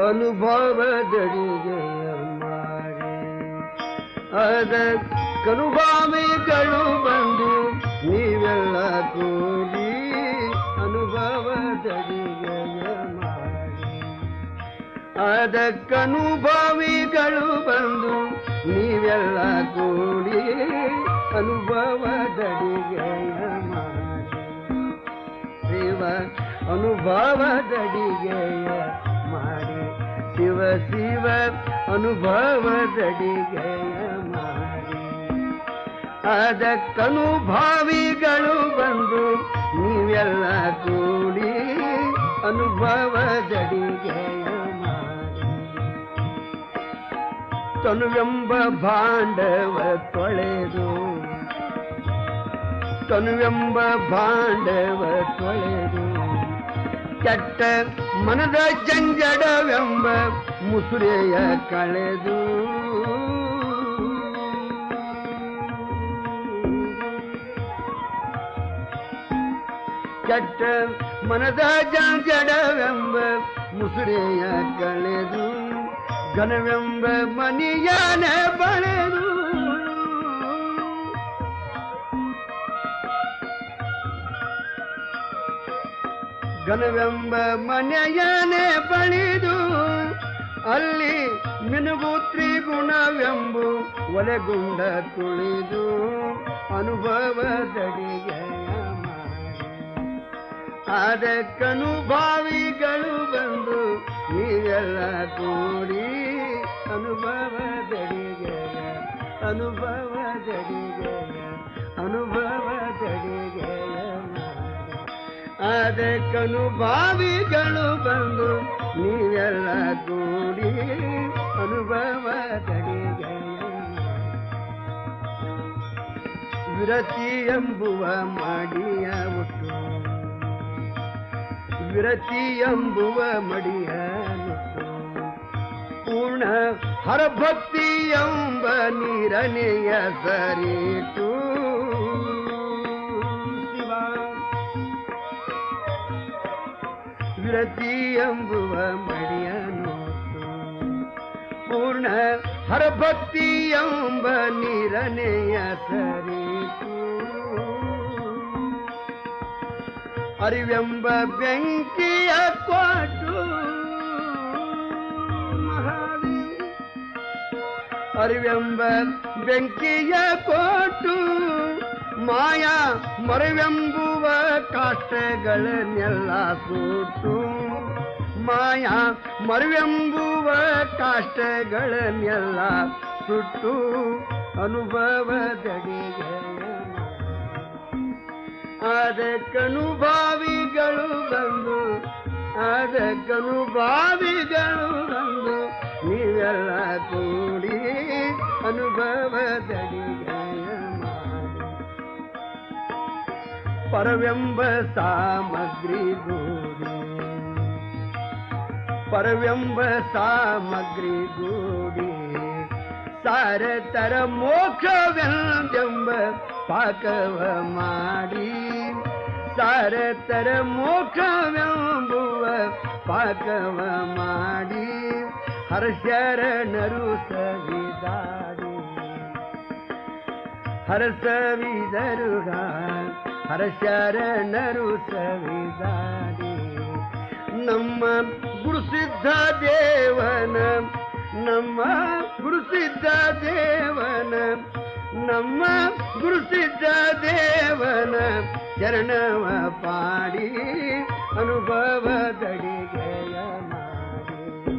ಅನುಭವದಡಿಗೆಯ ಮಾಡಿ ಅದಕ್ಕನುಭಾವಿಗಳು ಬಂದು ನೀವೆಲ್ಲ ಕೂಡಿ ಅನುಭವದಡಿಗೆಯ ಮಾಡಿ ಅದಕ್ಕನುಭವಿಗಳು ಬಂದು ನೀವೆಲ್ಲ ಕೂಡಿ ಅನುಭವದಡಿಗೆಯ ಮಾಡಿ ಶಿವ ಅನುಭವದಡಿಗೆಯ ಶಿವ ಶಿವ ಅನುಭವದಡಿಗೆ ಅದಕ್ಕನುಭಾವಿಗಳು ಬಂದು ನೀವೆಲ್ಲ ಕೂಡಿ ಅನುಭವದಡಿಗೆ ತನುವೆಂಬ ಭಾಂಡವ ತೊಳೆದು ತನುವೆಂಬ ಭಾಂಡವ ತೊಳೆದು ಕೆಟ್ಟ ಮನದ ಜಂಜಡವೆಂಬ ಮುಸುರೆಯ ಕಳೆದು. ಕೆಟ್ಟ ಮನದ ಜಂಜಡವೆಂಬ ಮುಸುರೆಯ ಕಳೆದು ಘನವೆಂಬ ಮನಿಯಾನ ಬಳೆದು. ಘನವೆಂಬ ಮನೆಯನೇ ಬಳಿದು, ಅಲ್ಲಿ ಮಿನುಗು ತ್ರಿಗುಣವೆಂಬು ಒಲೆಗುಂಡ ತುಳಿದು ಅನುಭವದಡಿಗೆಯ ಅದಕ್ಕನು ಅದಕ್ಕನುಭಾವಿಗಳು ಬಂದು ನೀವೆಲ್ಲ ಕೂಡಿ ಅನುಭವದಡಿಗೆಯ ಅನುಭವದಡಿಗೆಯ ಅನುಭವದಡಿಗೆಯ ಅದಕ್ಕನುಭಾವಿಗಳು ಬಂದು ನೀವೆಲ್ಲ ಕೂಡಿ ಅನುಭವ ವಿರತಿ ಎಂಬುವ ಮಡಿಯ ಒಟ್ಟು ವಿರತಿ ಎಂಬುವ ಮಡಿಯ ಪೂರ್ಣ ಹರಭಕ್ತಿ ಎಂಬ ನೀರನೆಯ ಸರಿಟು. ವಿರತಿ ಎಂಬುವ ಮಡಿಯ ನೋಟು ಪೂರ್ಣ ಹರಭಕ್ತಿ ಎಂಬ ನೀರನೆಯ ಸರಿಟು ಅರಿವೆಂಬ ಬೆಂಕಿಯ ಕೊಟ್ಟು ಮಹಾದೇವ ಅರಿವೆಂಬ ಬೆಂಕಿಯ ಕೊಟ್ಟು ಮಾಯಾ ಮರವೆಂಬುವ ಕಾಷ್ಟಗಳನ್ನೆಲ್ಲ ಸುಟ್ಟು ಮಾಯಾ ಮರುವೆಂಬುವ ಕಾಷ್ಟಗಳನ್ನೆಲ್ಲ ಸುಟ್ಟು ಅನುಭವದಡಿಗೆ ಅದಕ್ಕನುಭಾವಿಗಳು ಬಂದು ಅದಕ್ಕನುಭಾವಿಗಳು ಬಂದು, ನೀವೆಲ್ಲ ಕೂಡಿ ಅನುಭವದಡಿಗೆ ಪರವೆಂಬ ಸಾಮಗ್ರಿ ಗೂಡಿ ಪರವೆಂಬ ಸಾಮಗ್ರಿ ಗೂಡಿ ಸಾರತರ ಮೋಕ್ಷವೆಂದೆಂಬ ಪಾಕವ ಮಾಡಿ ಸಾರತರ ಮೋಕ್ಷವೆಂಬುವ ಪಾಕವ ಮಾಡಿ ಹರ್ಷರಣರು ಸವಿದಾಡಿ ಹರಸವಿದರುಗ ಹರಶರಣರು ಸವಿದಾಡಿ, ನಮ್ಮ ಗುರುಸಿದ್ಧ ದೇವನ, ನಮ್ಮ ಗುರುಸಿದ್ಧ ದೇವನ, ನಮ್ಮ ಗುರುಸಿದ್ಧ ದೇವನ ಚರಣವ ಪಾಡಿ ಅನುಭವದಡಿಗೆಯ ಮಾಡಿ.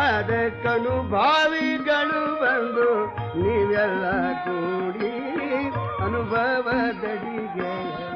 ಅದಕ್ಕನುಭಾವಿಗಳು ಬಂದು ನೀವೆಲ್ಲ ಕೂಡಿ ಅನುಭವದಡಿಗೆಯ